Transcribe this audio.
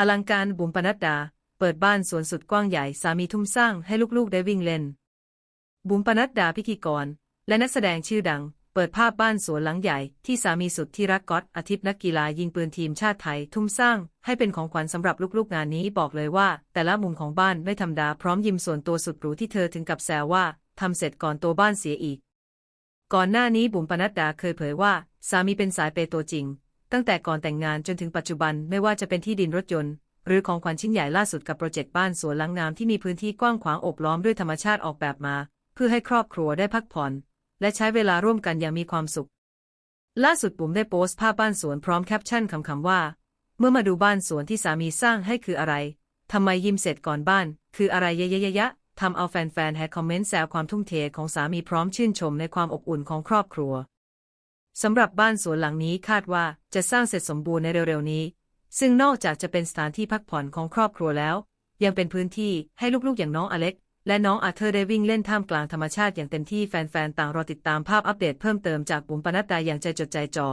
อลังการบุ๋มปนัดดา เปิดบ้านสวนสุดกว้างใหญ่สามีทุ่มสร้างให้ลูกๆได้วิ่งเล่น บุ๋มปนัดดาพิธีกร และนักแสดงชื่อดัง เปิดภาพบ้านสวนหลังใหญ่ที่สามีสุดที่รักก๊อตอาทิตย์นักกีฬายิงปืนทีมชาติไทย ทุ่มสร้าง ให้เป็นของขวัญสำหรับลูกๆงานนี้บอกเลยว่า แต่ละมุมของบ้านไม่ธรรมดาพร้อมยิมส่วนตัวสุดหรูที่เธอถึงกับแซวว่าทำเสร็จก่อนตัวบ้านเสียอีก ก่อนหน้านี้บุ๋มปนัดดาเคยเผยว่า สามีเป็นสายเปย์ตัวจริง ตั้งแต่ก่อนแต่งงานจนถึงปัจจุบันไม่ว่าจะเป็นที่ดินรถยนต์ หรือของขวัญชิ้นใหญ่ล่าสุดกับโปรเจกต์บ้านสวนหลังน้ำที่มีพื้นที่กว้างขวางอบล้อมด้วยธรรมชาติออกแบบมา เพื่อให้ครอบครัวได้พักผ่อน และใช้เวลาร่วมกันอย่างมีความสุข ล่าสุดบุ๋มได้โพสต์ภาพบ้านสวนพร้อมแคปชั่นคำๆว่า เมื่อมาดูบ้านสวนที่สามีสร้างให้คืออะไรทำไมยิ้มเสร็จก่อนบ้าน คืออะไรเยะยะทำเอาแฟนๆแฮกคอมเมนต์แซวความทุ่มเทของสามีพร้อมชื่นชมในความอบอุ่นของครอบครัว สำหรับบ้านสวนหลังนี้คาดว่าจะสร้างเสร็จสมบูรณ์ในเร็วๆนี้ ซึ่งนอกจากจะเป็นสถานที่พักผ่อนของครอบครัวแล้ว ยังเป็นพื้นที่ให้ลูกๆอย่างน้องอเล็ก และน้องอาเธอร์ได้วิ่งเล่นท่ามกลางธรรมชาติอย่างเต็มที่แฟนๆ ต่างรอติดตามภาพอัปเดตเพิ่มเติมจากบุ๋มปนัดดาอย่างใจจดใจจ่อ